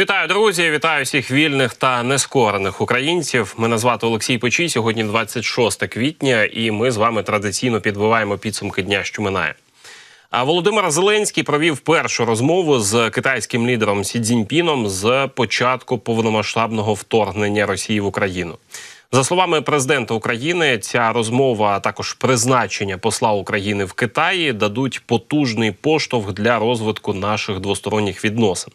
Вітаю, друзі! Вітаю всіх вільних та нескорених українців. Мене звати Олексій Печій. Сьогодні 26 квітня, і ми з вами традиційно підбиваємо підсумки дня, що минає. А Володимир Зеленський провів першу розмову з китайським лідером Сі Цзіньпіном з початку повномасштабного вторгнення Росії в Україну. За словами президента України, ця розмова, а також призначення посла України в Китаї дадуть потужний поштовх для розвитку наших двосторонніх відносин.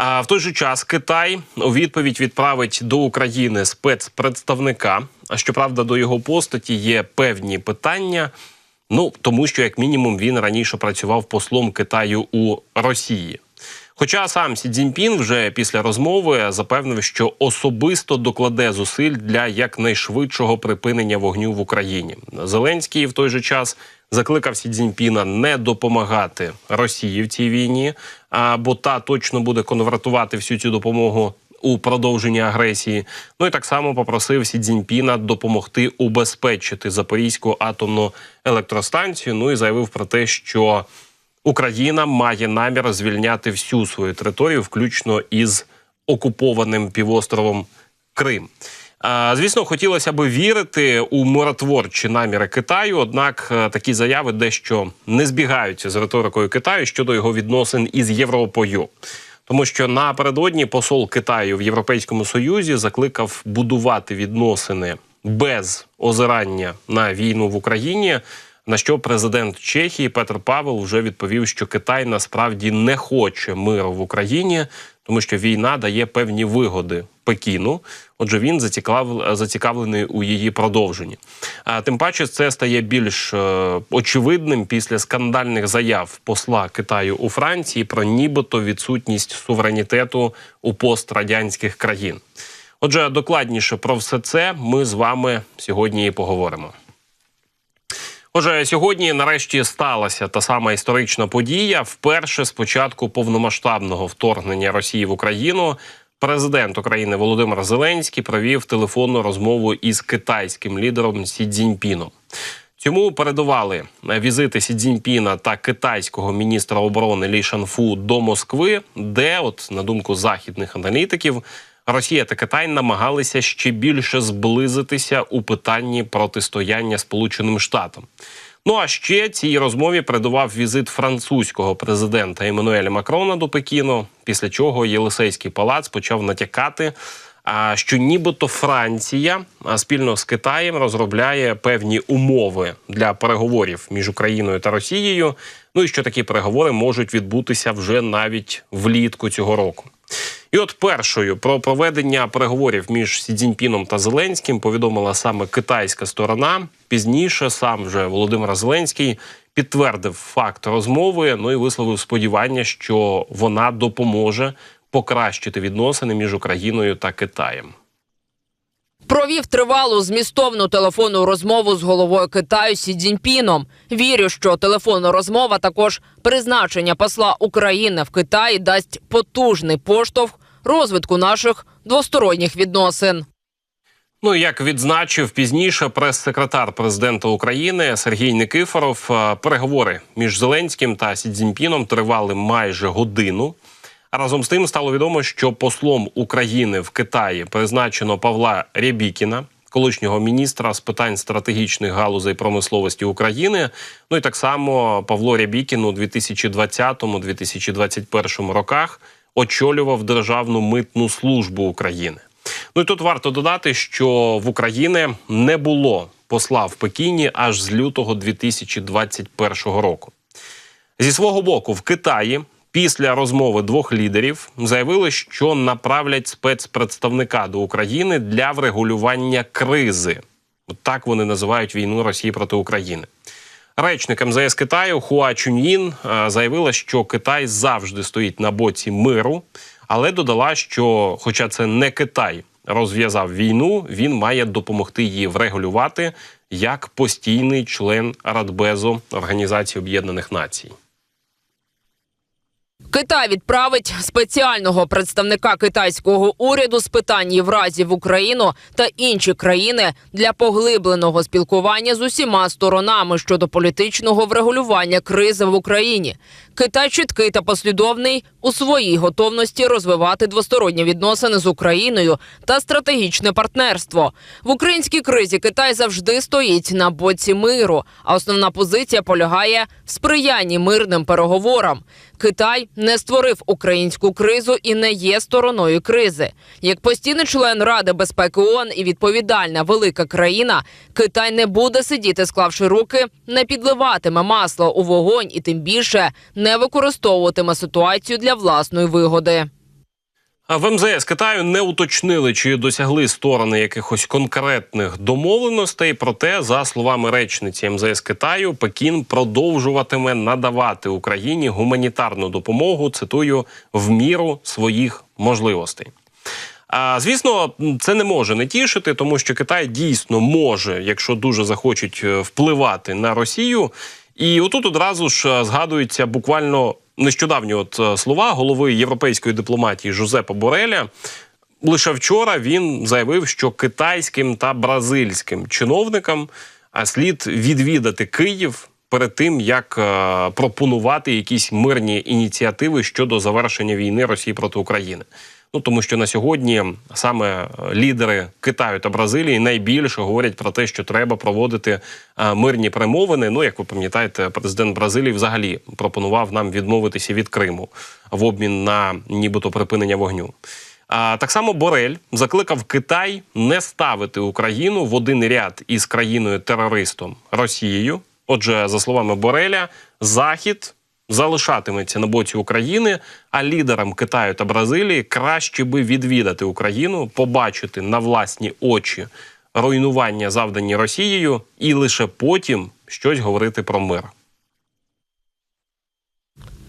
А в той же час Китай у відповідь відправить до України спецпредставника. А щоправда, до його постаті є певні питання. Ну тому, що як мінімум він раніше працював послом Китаю у Росії. Хоча сам Сі Цзіньпін вже після розмови запевнив, що особисто докладе зусиль для якнайшвидшого припинення вогню в Україні. Зеленський в той же час закликав Сі Цзіньпіна не допомагати Росії в цій війні, бо та точно буде конвертувати всю цю допомогу. У продовженні агресії, ну і так само попросив Сі Цзіньпіна допомогти убезпечити Запорізьку атомну електростанцію. Ну і заявив про те, що Україна має намір звільняти всю свою територію, включно із окупованим півостровом Крим. Звісно, хотілося б вірити у миротворчі наміри Китаю однак е, такі заяви дещо не збігаються з риторикою Китаю щодо його відносин із Європою. Тому що напередодні посол Китаю в Європейському Союзі закликав будувати відносини без озирання на війну в Україні. На що президент Чехії Петр Павел вже відповів, що Китай насправді не хоче миру в Україні, тому що війна дає певні вигоди Пекіну. Отже, він зацікав, зацікавлений у її продовженні. А тим паче, це стає більш е, очевидним після скандальних заяв посла Китаю у Франції про нібито відсутність суверенітету у пострадянських країн. Отже, докладніше про все це ми з вами сьогодні і поговоримо. Отже, сьогодні нарешті сталася та сама історична подія. Вперше з початку повномасштабного вторгнення Росії в Україну президент України Володимир Зеленський провів телефонну розмову із китайським лідером Сі Цзіньпіном. Цьому передували візити Сі Цзіньпіна та китайського міністра оборони Лі Шанфу до Москви, де, от на думку західних аналітиків, Росія та Китай намагалися ще більше зблизитися у питанні протистояння Сполученим Штатам. Ну а ще цій розмові передував візит французького президента Еммануеля Макрона до Пекіну, після чого Єлисейський палац почав натякати. що нібито Франція спільно з Китаєм розробляє певні умови для переговорів між Україною та Росією. Ну і що такі переговори можуть відбутися вже навіть влітку цього року. І от першою про проведення переговорів між Сі Цзіньпіном та Зеленським повідомила саме китайська сторона. Пізніше сам вже Володимир Зеленський підтвердив факт розмови. Ну і висловив сподівання, що вона допоможе покращити відносини між Україною та Китаєм. Провів тривалу змістовну телефонну розмову з головою Китаю Сі Цзіньпіном. Вірю, що телефонна розмова також призначення посла України в Китаї дасть потужний поштовх розвитку наших двосторонніх відносин. Ну як відзначив пізніше прес-секретар президента України Сергій Никифоров, е, переговори між Зеленським та Сі Цзіньпіном тривали майже годину. Разом з тим стало відомо, що послом України в Китаї призначено Павла Рябікіна, колишнього міністра з питань стратегічних галузей промисловості України. Ну і так само Павло Рябікін у 2020-2021 роках очолював Державну митну службу України. Ну і тут варто додати, що в Україні не було посла в Пекіні аж з лютого 2021 року. Зі свого боку, в Китаї після розмови двох лідерів заявили, що направлять спецпредставника до України для врегулювання кризи. От так вони називають війну Росії проти України. Речник МЗС Китаю Хуа Чуньїн е, заявила, що Китай завжди стоїть на боці миру, але додала, що, хоча це не Китай розв'язав війну, він має допомогти її врегулювати як постійний член Радбезу Організації Об'єднаних Націй. Китай відправить спеціального представника китайського уряду з питань Євразії в Україну та інші країни для поглибленого спілкування з усіма сторонами щодо політичного врегулювання кризи в Україні. Китай чіткий та послідовний у своїй готовності розвивати двосторонні відносини з Україною та стратегічне партнерство. В українській кризі Китай завжди стоїть на боці миру, а основна позиція полягає в сприянні мирним переговорам. Китай не створив українську кризу і не є стороною кризи. Як постійний член Ради безпеки ООН і відповідальна велика країна, Китай не буде сидіти, склавши руки, не підливатиме масло у вогонь і тим більше не використовуватиме ситуацію для власної вигоди. В МЗС Китаю не уточнили, чи досягли сторони якихось конкретних домовленостей. Проте, за словами речниці МЗС Китаю, Пекін продовжуватиме надавати Україні гуманітарну допомогу. Цитую в міру своїх можливостей. А звісно, це не може не тішити, тому що Китай дійсно може, якщо дуже захочуть е, впливати на Росію. І отут одразу ж е, згадуються буквально нещодавні от е, слова голови європейської дипломатії Жозепа Бореля. Лише вчора він заявив, що китайським та бразильським чиновникам слід відвідати Київ перед тим, як е, пропонувати якісь мирні ініціативи щодо завершення війни Росії проти України. Ну тому що на сьогодні саме е, лідери Китаю та Бразилії найбільше говорять про те, що треба проводити е, мирні перемовини. Ну як ви пам'ятаєте, президент Бразилії взагалі пропонував нам відмовитися від Криму в обмін на нібито припинення вогню. А так само Борель закликав Китай не ставити Україну в один ряд із країною терористом Росією. Отже, за словами Бореля, Захід залишатиметься на боці України, а лідерам Китаю та Бразилії краще би відвідати Україну, побачити на власні очі руйнування, завдані Росією, і лише потім щось говорити про мир.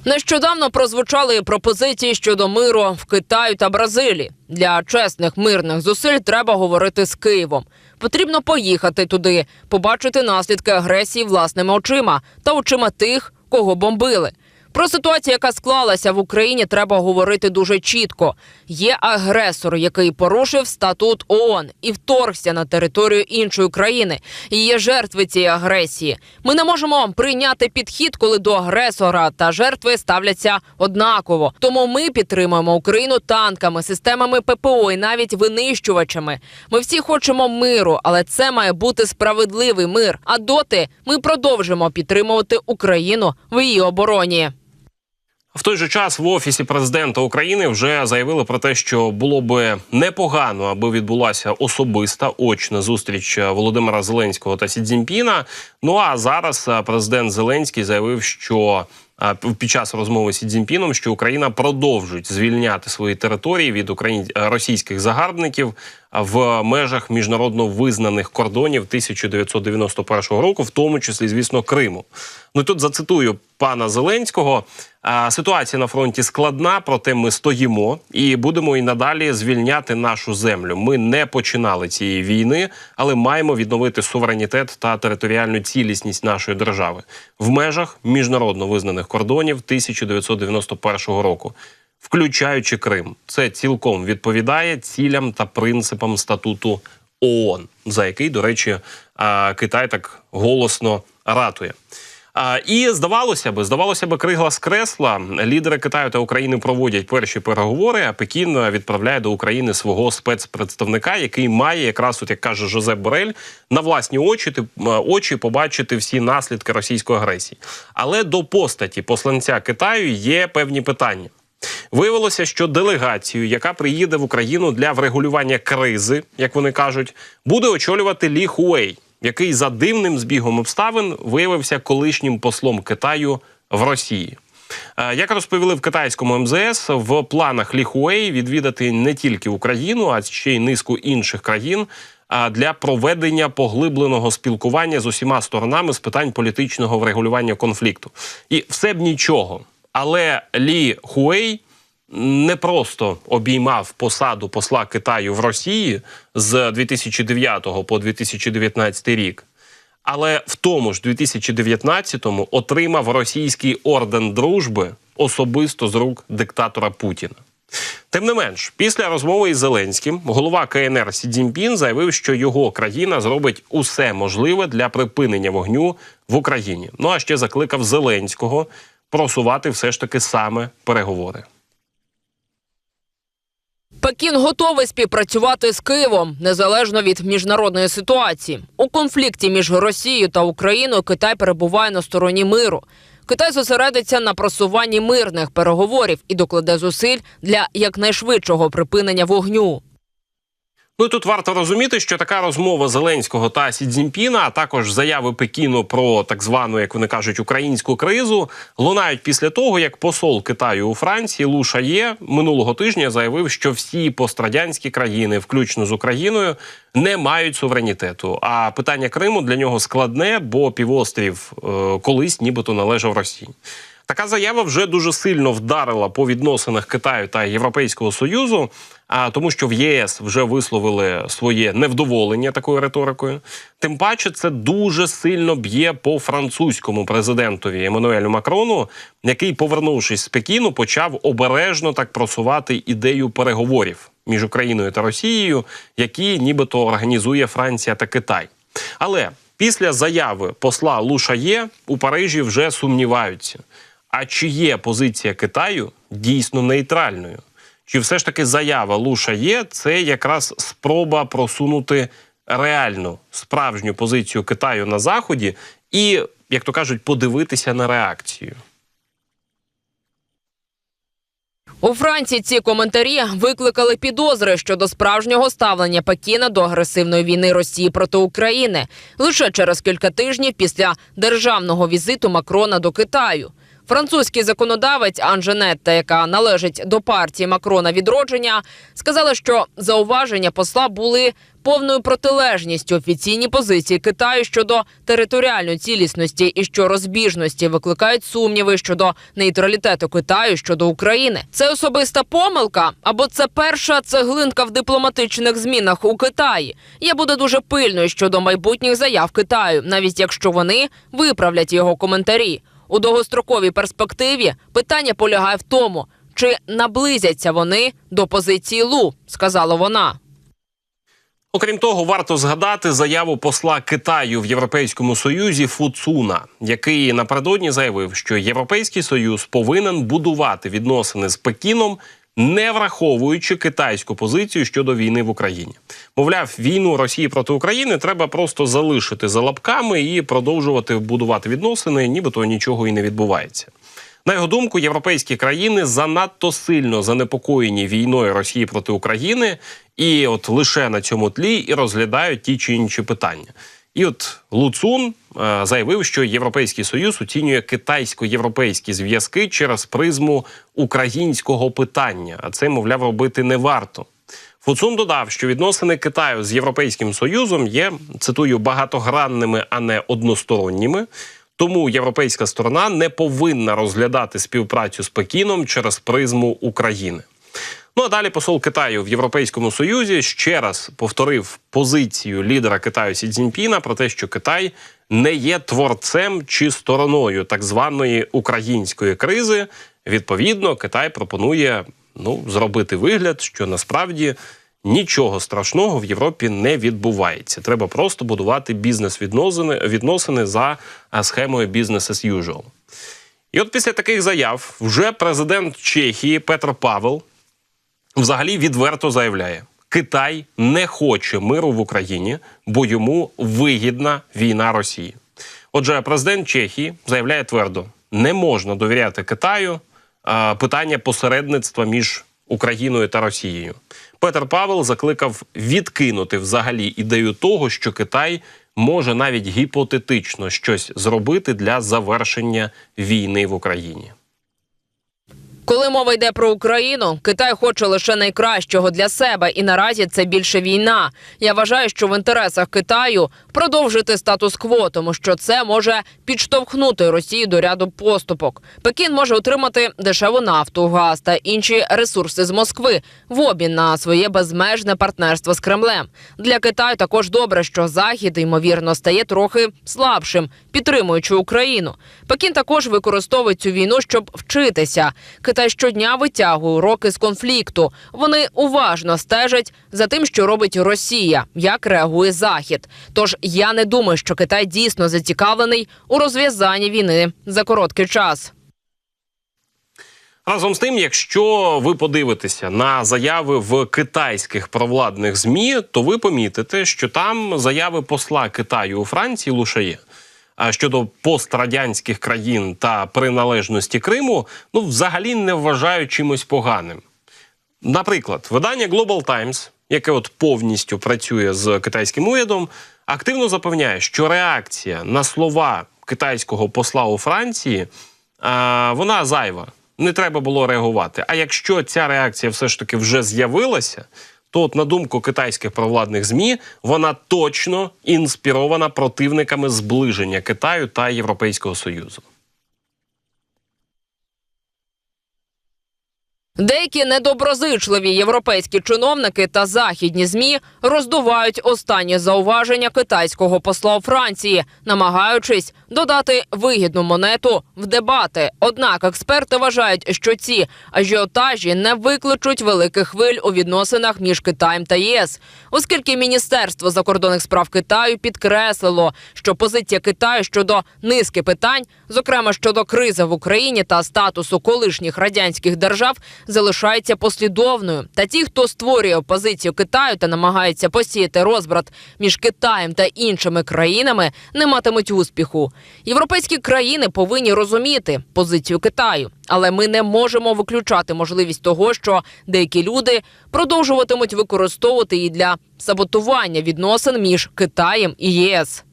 Нещодавно прозвучали пропозиції щодо миру в Китаю та Бразилії. Для чесних мирних зусиль треба говорити з Києвом. Потрібно поїхати туди, побачити наслідки агресії власними очима та очима тих, кого бомбили. Про ситуацію, яка склалася в Україні, треба говорити дуже чітко. Є агресор, який порушив статут ООН і вторгся на територію іншої країни. І є жертви цієї агресії. Ми не можемо прийняти підхід, коли до агресора та жертви ставляться однаково. Тому ми підтримуємо Україну танками, системами ППО і навіть винищувачами. Ми всі хочемо миру, але це має бути справедливий мир. А доти ми продовжимо підтримувати Україну в її обороні. В той же час в офісі президента України вже заявили про те, що було би непогано, аби відбулася особиста очна зустріч Володимира Зеленського та Сі. Ну а зараз е, президент Зеленський заявив, що е, під час розмови з Сі що Україна продовжить звільняти свої території від україн... російських загарбників в межах міжнародно визнаних кордонів 1991 року, в тому числі, звісно, Криму. Ну тут зацитую пана Зеленського. Ситуація на фронті складна, проте ми стоїмо і будемо і надалі звільняти нашу землю. Ми не починали цієї війни, але маємо відновити суверенітет та територіальну цілісність нашої держави в межах міжнародно визнаних кордонів 1991 року. Включаючи Крим, це цілком відповідає цілям та принципам статуту ООН, за який, до речі, Китай так голосно ратує. І здавалося би, здавалося би, кригла з кресла. Лідери Китаю та України проводять перші переговори. А Пекін відправляє до України свого спецпредставника, який має якраз, от як каже Жозеп Борель, на власні очі очі побачити всі наслідки російської агресії. Але до постаті посланця Китаю є певні питання. Виявилося, що делегацію, яка приїде в Україну для врегулювання кризи, як вони кажуть, буде очолювати Лі Хуей, який за дивним збігом обставин виявився колишнім послом Китаю в Росії. Е, Як розповіли в китайському МЗС, в планах Лі Хуей відвідати не тільки Україну, а ще й низку інших країн а, для проведення поглибленого спілкування з усіма сторонами з питань політичного врегулювання конфлікту. І все б нічого. Але Лі Хуей не просто обіймав посаду посла Китаю в Росії з 2009 по 2019 рік, але в тому ж 2019-му отримав російський орден дружби особисто з рук диктатора Путіна. Тим не менш, після розмови із Зеленським голова КНР Сі Цзіньпін заявив, що його країна зробить усе можливе для припинення вогню в Україні. Ну а ще закликав Зеленського просувати все ж таки саме переговори. Пекін готовий співпрацювати з Києвом незалежно від міжнародної ситуації. У конфлікті між Росією та Україною Китай перебуває на стороні миру. Китай зосередиться на просуванні мирних переговорів і докладе зусиль для якнайшвидшого припинення вогню. Ну тут варто розуміти, що така розмова Зеленського та Сі Цзіньпіна, а також заяви Пекіну про так звану, як вони кажуть, українську кризу, лунають після того, як посол Китаю у Франції Лу Шає минулого тижня заявив, що всі пострадянські країни, включно з Україною, не мають суверенітету. А питання Криму для нього складне, бо півострів е, колись нібито належав Росії. Така заява вже дуже сильно вдарила по відносинах Китаю та Європейського союзу, а тому, що в ЄС вже висловили своє невдоволення такою риторикою. Тим паче, це дуже сильно б'є по французькому президентові Еммануелю Макрону, який, повернувшись з Пекіну, почав обережно так просувати ідею переговорів між Україною та Росією, які нібито організує Франція та Китай. Але після заяви посла Лушає у Парижі вже сумніваються. А чи є позиція Китаю дійсно нейтральною? Чи все ж таки заява Луша є це якраз спроба просунути реальну справжню позицію Китаю на заході і, як то кажуть, подивитися на реакцію? У Франції ці коментарі викликали підозри щодо справжнього ставлення Пекіна до агресивної війни Росії проти України лише через кілька тижнів після державного візиту Макрона до Китаю. Французький законодавець Анженетта, яка належить до партії Макрона відродження, сказала, що зауваження посла були повною протилежністю офіційній позиції Китаю щодо територіальної цілісності і що розбіжності викликають сумніви щодо нейтралітету Китаю щодо України. Це особиста помилка або це перша цеглинка в дипломатичних змінах у Китаї. Я буду дуже пильною щодо майбутніх заяв Китаю, навіть якщо вони виправлять його коментарі. У довгостроковій перспективі питання полягає в тому, чи наблизяться вони до позиції Лу, сказала вона. Окрім того, варто згадати заяву посла Китаю в Європейському Союзі Фуцуна, який напередодні заявив, що Європейський Союз повинен будувати відносини з Пекіном, не враховуючи китайську позицію щодо війни в Україні. Мовляв, війну Росії проти України треба просто залишити за лапками і продовжувати будувати відносини, нібито нічого і не відбувається. На його думку, європейські країни занадто сильно занепокоєні війною Росії проти України, і от лише на цьому тлі і розглядають ті чи інші питання. І от Луцун заявив, що Європейський Союз оцінює китайсько-європейські зв'язки через призму українського питання, а це, мовляв, робити не варто. Фуцун додав, що відносини Китаю з Європейським Союзом є цитую багатогранними, а не односторонніми. Тому європейська сторона не повинна розглядати співпрацю з Пекіном через призму України. Ну а далі посол Китаю в Європейському Союзі ще раз повторив позицію лідера Китаю Сі Цзіньпіна про те, що Китай не є творцем чи стороною так званої української кризи. Відповідно, Китай пропонує ну зробити вигляд, що насправді нічого страшного в Європі не відбувається. Треба просто будувати бізнес-відносини відносини за схемою «business as usual». І от після таких заяв вже президент Чехії Петр Павел взагалі відверто заявляє: Китай не хоче миру в Україні, бо йому вигідна війна Росії. Отже, президент Чехії заявляє твердо: не можна довіряти Китаю а, питання посередництва між Україною та Росією. Петр Павел закликав відкинути взагалі ідею того, що Китай може навіть гіпотетично щось зробити для завершення війни в Україні. Коли мова йде про Україну, Китай хоче лише найкращого для себе, і наразі це більше війна. Я вважаю, що в інтересах Китаю продовжити статус-кво, тому що це може підштовхнути Росію до ряду поступок. Пекін може отримати дешеву нафту, газ та інші ресурси з Москви в обмін на своє безмежне партнерство з Кремлем. Для Китаю також добре, що Захід ймовірно стає трохи слабшим, підтримуючи Україну. Пекін також використовує цю війну, щоб вчитися. Китай щодня витягує уроки з конфлікту. Вони уважно стежать за тим, що робить Росія, як реагує Захід. Тож я не думаю, що Китай дійсно зацікавлений у розв'язанні війни за короткий час. Разом з тим, якщо ви подивитеся на заяви в китайських провладних змі, то ви помітите, що там заяви посла Китаю у Франції Лушає. Щодо пострадянських країн та приналежності Криму, ну взагалі не вважають чимось поганим. Наприклад, видання Global Times, яке от повністю працює з китайським урядом, активно запевняє, що реакція на слова китайського посла у Франції а, вона зайва. Не треба було реагувати. А якщо ця реакція все ж таки вже з'явилася, то, от, на думку китайських провладних змі, вона точно інспірована противниками зближення Китаю та Європейського Союзу. Деякі недоброзичливі європейські чиновники та західні змі роздувають останні зауваження китайського посла у Франції, намагаючись додати вигідну монету в дебати. Однак експерти вважають, що ці ажіотажі не викличуть великих хвиль у відносинах між Китаєм та ЄС, оскільки Міністерство закордонних справ Китаю підкреслило, що позиція Китаю щодо низки питань, зокрема щодо кризи в Україні та статусу колишніх радянських держав, залишається послідовною. Та ті, хто створює опозицію Китаю та намагається посіяти розбрат між Китаєм та іншими країнами, не матимуть успіху. Європейські країни повинні розуміти позицію Китаю, але ми не можемо виключати можливість того, що деякі люди продовжуватимуть використовувати її для саботування відносин між Китаєм і ЄС.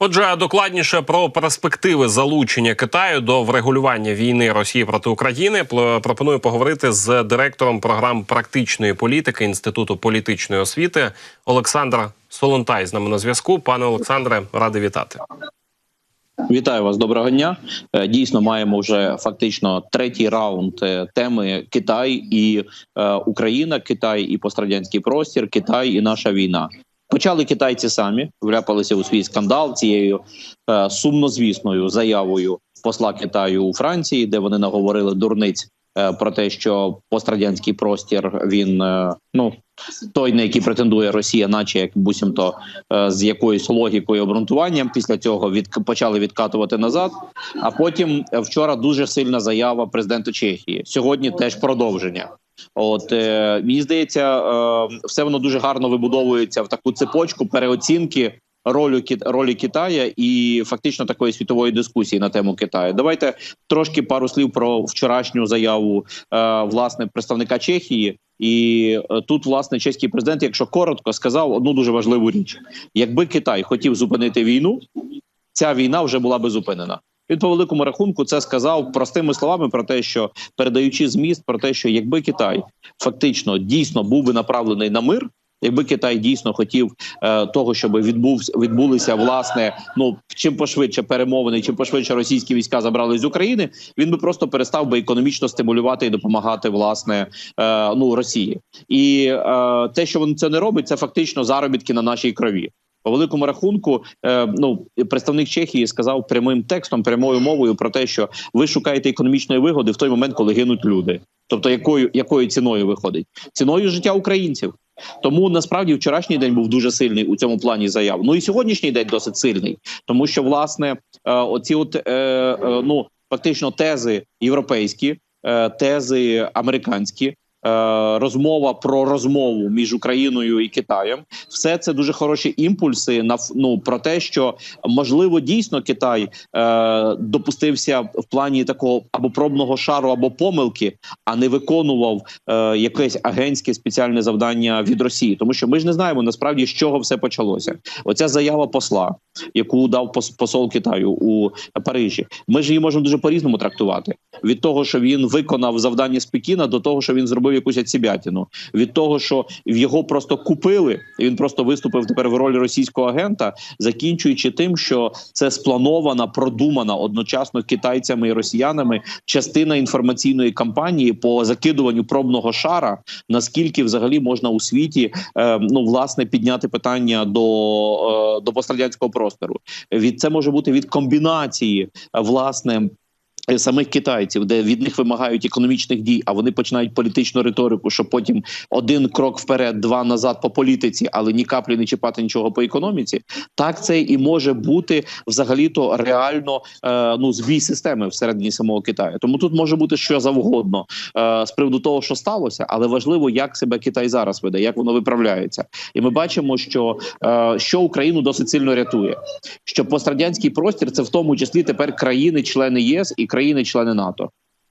Отже, докладніше про перспективи залучення Китаю до врегулювання війни Росії проти України пропоную поговорити з директором програм практичної політики Інституту політичної освіти Олександр Солонтай. З нами на зв'язку. Пане Олександре, радий вітати. Вітаю вас, доброго дня. Е, Дійсно, маємо вже фактично третій раунд е, теми Китай і е, Україна, Китай і пострадянський простір, Китай і наша війна. Почали китайці самі, вляпалися у свій скандал цією е, сумнозвісною заявою посла Китаю у Франції, де вони наговорили дурниць е, про те, що пострадянський простір він е, ну той, на який претендує Росія, наче як буцімто е, з якоюсь логікою обґрунтуванням. Після цього від почали відкатувати назад. А потім е, вчора дуже сильна заява президента Чехії. Сьогодні теж продовження. От е, мені здається, е, все воно дуже гарно вибудовується в таку цепочку переоцінки Кит- ролі Китая і фактично такої світової дискусії на тему Китаю. Давайте трошки пару слів про вчорашню заяву е, власне представника Чехії. І е, тут власне чеський президент, якщо коротко, сказав одну дуже важливу річ: якби Китай хотів зупинити війну, ця війна вже була би зупинена. Він по великому рахунку це сказав простими словами про те, що передаючи зміст про те, що якби Китай фактично дійсно був би направлений на мир. Якби Китай дійсно хотів е, того, щоб відбув відбулися власне, ну чим пошвидше перемовини, чим пошвидше російські війська забрали з України, він би просто перестав би економічно стимулювати і допомагати власне е, ну Росії. І е, те, що він це не робить, це фактично заробітки на нашій крові. По великому рахунку, е, ну представник Чехії сказав прямим текстом, прямою мовою про те, що ви шукаєте економічної вигоди в той момент, коли гинуть люди. Тобто, якою якою ціною виходить? Ціною життя українців. Тому насправді вчорашній день був дуже сильний у цьому плані заяв. Ну і сьогоднішній день досить сильний, тому що власне е, оці, от е, ну фактично тези європейські, тези американські. Е, розмова про розмову між Україною і Китаєм. Все це дуже хороші імпульси на ну, про те, що можливо дійсно Китай е, допустився в плані такого або пробного шару, або помилки, а не виконував е, якесь агентське спеціальне завдання від Росії, тому що ми ж не знаємо насправді з чого все почалося. Оця заява посла, яку дав пос- посол Китаю у Парижі. Ми ж її можемо дуже по-різному трактувати. Від того, що він виконав завдання з Пекіна, до того, що він зробив якусь ацібятіну. Від того, що його просто купили, і він просто виступив тепер в ролі російського агента, закінчуючи тим, що це спланована, продумана одночасно китайцями і росіянами частина інформаційної кампанії по закидуванню пробного шара. Наскільки взагалі можна у світі е, ну власне підняти питання до, е, до пострадянського простору? Від це може бути від комбінації власне. Е, Самих китайців, де від них вимагають економічних дій, а вони починають політичну риторику, що потім один крок вперед, два назад по політиці, але ні каплі не чіпати нічого по економіці. Так це і може бути взагалі-то реально е, ну збій системи всередині самого Китаю. Тому тут може бути що завгодно е, з приводу того, що сталося, але важливо, як себе Китай зараз веде, як воно виправляється. І ми бачимо, що, е, що Україну досить сильно рятує. Що пострадянський простір це в тому числі тепер країни-члени ЄС і країни-члени НАТО.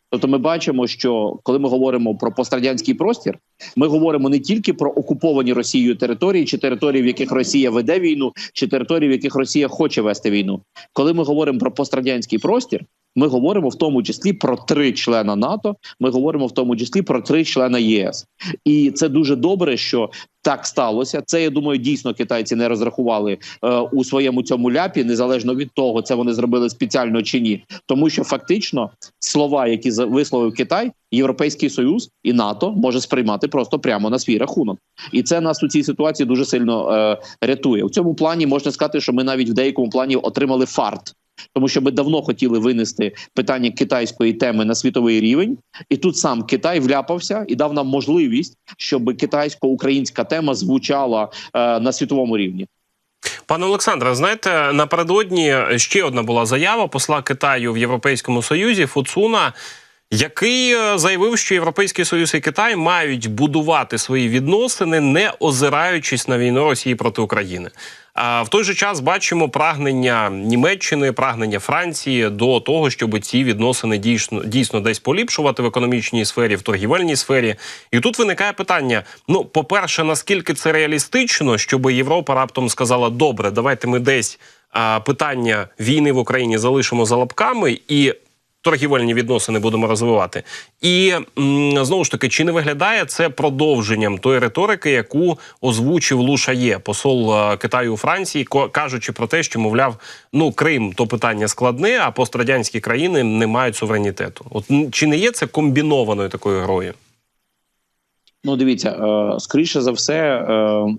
Тобто, ми бачимо, що коли ми говоримо про пострадянський простір, ми говоримо не тільки про окуповані Росією території, чи території, в яких Росія веде війну, чи території, в яких Росія хоче вести війну. Коли ми говоримо про пострадянський простір, ми говоримо в тому числі про три члена НАТО. Ми говоримо в тому числі про три члена ЄС, і це дуже добре, що так сталося. Це я думаю, дійсно китайці не розрахували е, у своєму цьому ляпі, незалежно від того, це вони зробили спеціально чи ні, тому що фактично слова, які висловив Китай, Європейський Союз і НАТО може сприймати просто прямо на свій рахунок, і це нас у цій ситуації дуже сильно е, рятує. У цьому плані можна сказати, що ми навіть в деякому плані отримали фарт. Тому що ми давно хотіли винести питання китайської теми на світовий рівень, і тут сам Китай вляпався і дав нам можливість, щоб китайсько-українська тема звучала е, на світовому рівні. Пане Олександре, знаєте, напередодні ще одна була заява посла Китаю в Європейському Союзі Фуцуна, який е, заявив, що Європейський Союз і Китай мають будувати свої відносини, не озираючись на війну Росії проти України. А в той же час бачимо прагнення Німеччини, прагнення Франції до того, щоб ці відносини дійсно дійсно десь поліпшувати в економічній сфері, в торгівельній сфері. І тут виникає питання: ну, по-перше, наскільки це реалістично, щоб Європа раптом сказала: добре, давайте ми десь питання війни в Україні залишимо за лапками і. Торгівельні відносини будемо розвивати, і знову ж таки, чи не виглядає це продовженням тої риторики, яку озвучив Лушає, посол е, Китаю у Франції, кажучи про те, що мовляв, ну Крим то питання складне, а пострадянські країни не мають суверенітету. От чи не є це комбінованою такою грою? Ну, дивіться, е, скоріше за все,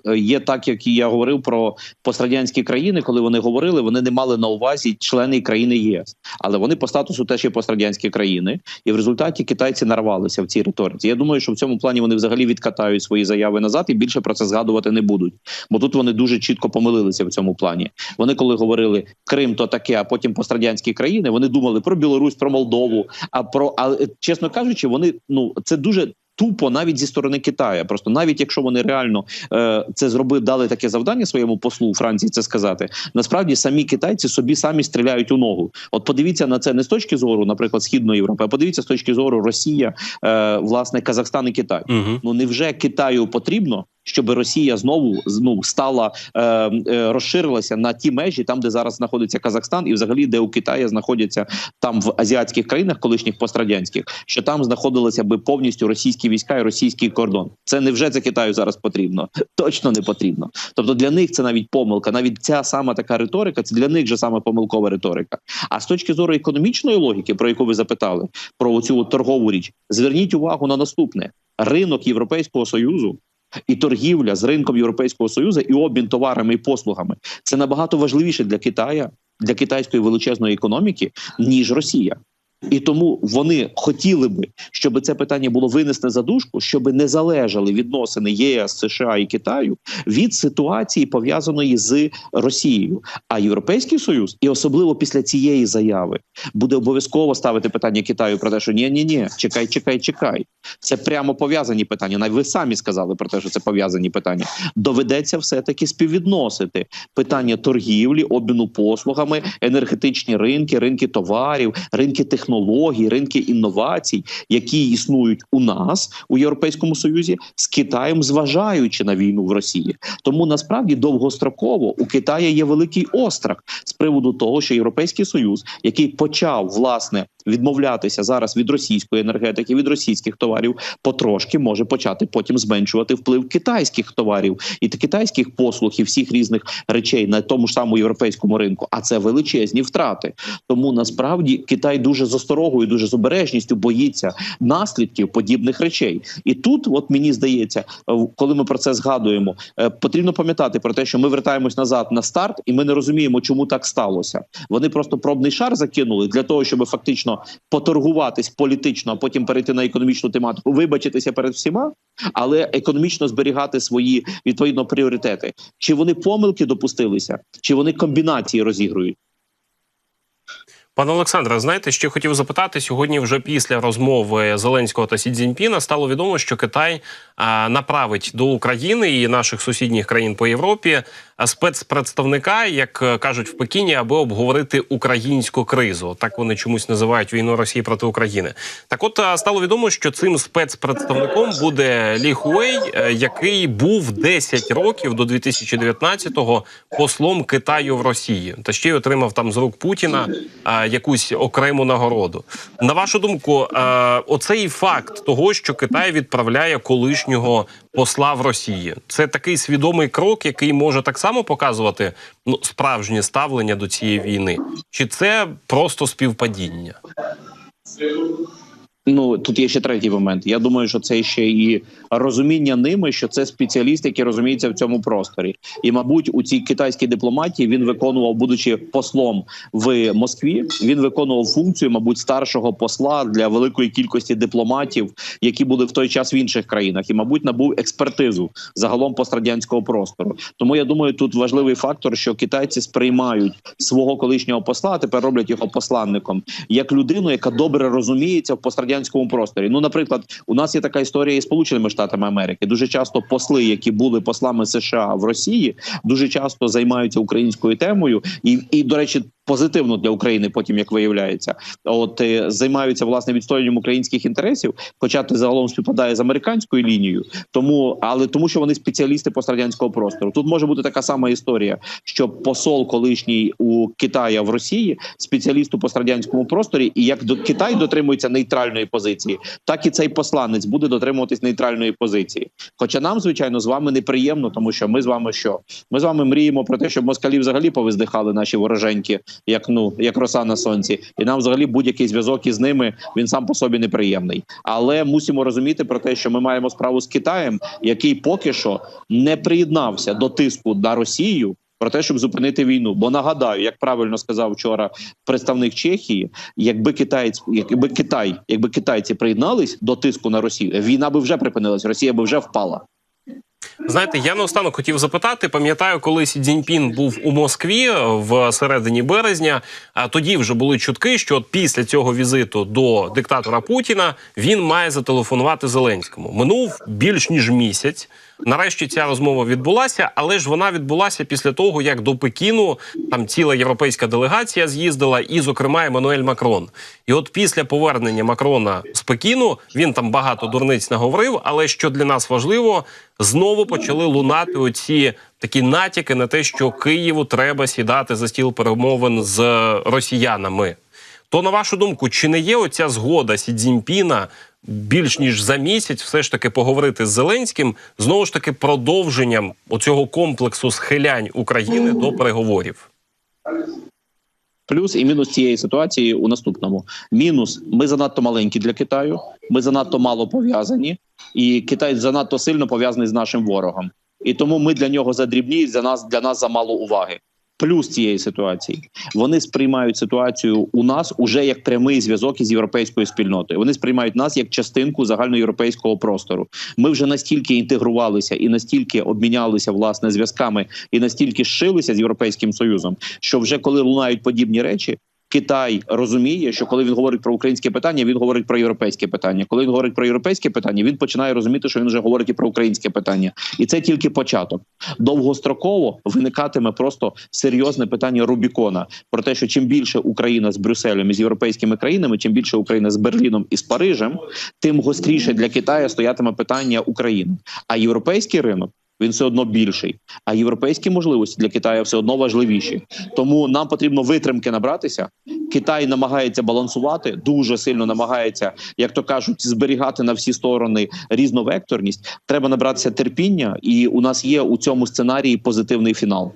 е, є так, як і я говорив про пострадянські країни, коли вони говорили, вони не мали на увазі члени країни ЄС, але вони по статусу теж є пострадянські країни, і в результаті китайці нарвалися в цій риториці. Я думаю, що в цьому плані вони взагалі відкатають свої заяви назад і більше про це згадувати не будуть. Бо тут вони дуже чітко помилилися в цьому плані. Вони коли говорили Крим, то таке, а потім пострадянські країни, вони думали про Білорусь, про Молдову. А про а чесно кажучи, вони ну це дуже. Тупо навіть зі сторони Китаю, просто навіть якщо вони реально е, це зробили, дали таке завдання своєму послу у Франції, це сказати. Насправді самі китайці собі самі стріляють у ногу. От подивіться на це не з точки зору, наприклад, східної Європи, а подивіться з точки зору Росія, е, власне, Казахстан і Китай. Угу. Ну невже Китаю потрібно, щоб Росія знову ну, стала е, е, розширилася на ті межі, там де зараз знаходиться Казахстан, і взагалі де у Китаї знаходяться там в азіатських країнах, колишніх пострадянських, що там знаходилися би повністю російські війська і російський кордон. Це невже це Китаю зараз потрібно? Точно не потрібно. Тобто для них це навіть помилка. Навіть ця сама така риторика, це для них же саме помилкова риторика. А з точки зору економічної логіки, про яку ви запитали, про цю торгову річ, зверніть увагу на наступне: ринок Європейського союзу. І торгівля з ринком Європейського союзу і обмін товарами і послугами це набагато важливіше для Китая, для китайської величезної економіки, ніж Росія. І тому вони хотіли би, щоб це питання було винесене за дужку, щоб не залежали відносини ЄС, США і Китаю від ситуації пов'язаної з Росією. А Європейський Союз, і особливо після цієї заяви, буде обов'язково ставити питання Китаю про те, що ні, ні, ні, чекай, чекай, чекай. Це прямо пов'язані питання. Навіть ви самі сказали про те, що це пов'язані питання. Доведеться все таки співвідносити питання торгівлі, обміну послугами, енергетичні ринки, ринки товарів, ринки технологій, ринки інновацій, які існують у нас у Європейському Союзі з Китаєм, зважаючи на війну в Росії. Тому насправді довгостроково у Китаї є великий острах з приводу того, що Європейський Союз, який почав власне відмовлятися зараз від російської енергетики, від російських товарів, потрошки може почати потім зменшувати вплив китайських товарів і китайських послуг і всіх різних речей на тому ж самому європейському ринку. А це величезні втрати. Тому насправді Китай дуже з осторогою, дуже з обережністю боїться наслідків подібних речей. І тут, от мені здається, коли ми про це згадуємо, е, потрібно пам'ятати про те, що ми вертаємось назад на старт, і ми не розуміємо, чому так сталося. Вони просто пробний шар закинули для того, щоб фактично поторгуватись політично, а потім перейти на економічну тематику, вибачитися перед всіма, але економічно зберігати свої відповідно пріоритети. Чи вони помилки допустилися, чи вони комбінації розігрують? Пане Олександре, знаєте, що хотів запитати сьогодні. Вже після розмови Зеленського та Сі Цзіньпіна стало відомо, що Китай направить до України і наших сусідніх країн по Європі спецпредставника, як е, кажуть в Пекіні, аби обговорити українську кризу. Так вони чомусь називають війну Росії проти України. Так, от стало відомо, що цим спецпредставником буде Лі Хуей, е, який був 10 років до 2019-го послом Китаю в Росії, та ще й отримав там з рук Путіна якусь окрему нагороду. На вашу думку, е, оцей факт того, що Китай відправляє колишнього посла в Росії, це такий свідомий крок, який може так само показувати ну справжнє ставлення до цієї війни, чи це просто співпадіння? Ну тут є ще третій момент. Я думаю, що це ще і розуміння ними, що це спеціаліст, який розуміється в цьому просторі. І, мабуть, у цій китайській дипломатії він виконував, будучи послом в Москві, він виконував функцію, мабуть, старшого посла для великої кількості дипломатів, які були в той час в інших країнах, і, мабуть, набув експертизу загалом пострадянського простору. Тому я думаю, тут важливий фактор, що китайці сприймають свого колишнього посла, а тепер роблять його посланником, як людину, яка добре розуміється в пострадянському просторі. Ну, наприклад, у нас є така історія із Сполученими Штатами Америки. Дуже часто посли, які були послами США в Росії, дуже часто займаються українською темою, і, і до речі. Позитивно для України, потім як виявляється, от е, займаються власне відстоюванням українських інтересів, хоча це загалом співпадає з американською лінією, тому але тому, що вони спеціалісти пострадянського простору. Тут може бути така сама історія, що посол колишній у Китаї в Росії, спеціаліст у пострадянському просторі, і як до Китай дотримується нейтральної позиції, так і цей посланець буде дотримуватись нейтральної позиції. Хоча нам, звичайно, з вами неприємно, тому що ми з вами що ми з вами мріємо про те, щоб москалі взагалі повиздихали наші вороженьки як ну як роса на сонці, і нам взагалі будь-який зв'язок із ними він сам по собі неприємний. Але мусимо розуміти про те, що ми маємо справу з Китаєм, який поки що не приєднався до тиску на Росію. Про те, щоб зупинити війну, бо нагадаю, як правильно сказав вчора представник Чехії, якби китаєць, якби Китай, якби китайці приєднались до тиску на Росію, війна би вже припинилась, Росія би вже впала. Знаєте, я наостанок хотів запитати. Пам'ятаю, коли Сі був у Москві в середині березня. А тоді вже були чутки, що от після цього візиту до диктатора Путіна він має зателефонувати Зеленському. Минув більш ніж місяць. Нарешті ця розмова відбулася, але ж вона відбулася після того, як до Пекіну там ціла європейська делегація з'їздила, і, зокрема, Еммануель Макрон. І от після повернення Макрона з Пекіну він там багато дурниць наговорив. Але що для нас важливо, знову почали лунати оці такі натяки на те, що Києву треба сідати за стіл перемовин з росіянами. То на вашу думку, чи не є оця згода Сі більш ніж за місяць, все ж таки поговорити з Зеленським знову ж таки продовженням оцього комплексу схилянь України до переговорів? Плюс і мінус цієї ситуації у наступному: мінус ми занадто маленькі для Китаю, ми занадто мало пов'язані, і Китай занадто сильно пов'язаний з нашим ворогом. І тому ми для нього задрібні, для нас для нас замало уваги. Плюс цієї ситуації вони сприймають ситуацію у нас уже як прямий зв'язок із європейською спільнотою. Вони сприймають нас як частинку загальноєвропейського простору. Ми вже настільки інтегрувалися і настільки обмінялися власне зв'язками, і настільки зшилися з європейським союзом, що вже коли лунають подібні речі. Китай розуміє, що коли він говорить про українське питання, він говорить про європейське питання. Коли він говорить про європейське питання, він починає розуміти, що він вже говорить і про українське питання, і це тільки початок. Довгостроково виникатиме просто серйозне питання Рубікона про те, що чим більше Україна з Брюсселем і з європейськими країнами, чим більше Україна з Берліном і з Парижем, тим гостріше для Китаю стоятиме питання України. А європейський ринок. Він все одно більший, а європейські можливості для Китаю все одно важливіші. Тому нам потрібно витримки набратися. Китай намагається балансувати, дуже сильно намагається, як то кажуть, зберігати на всі сторони різновекторність. Треба набратися терпіння, і у нас є у цьому сценарії позитивний фінал.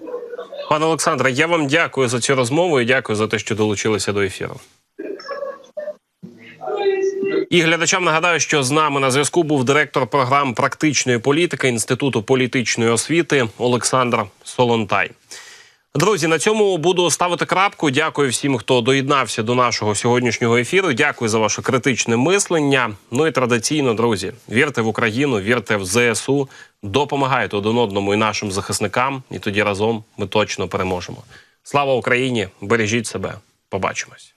Пане Олександре, я вам дякую за цю розмову і дякую за те, що долучилися до ефіру. І глядачам нагадаю, що з нами на зв'язку був директор програм практичної політики Інституту політичної освіти Олександр Солонтай. Друзі, на цьому буду ставити крапку. Дякую всім, хто доєднався до нашого сьогоднішнього ефіру. Дякую за ваше критичне мислення. Ну і традиційно, друзі, вірте в Україну, вірте в ЗСУ, допомагайте один одному і нашим захисникам. І тоді разом ми точно переможемо. Слава Україні! Бережіть себе! Побачимось.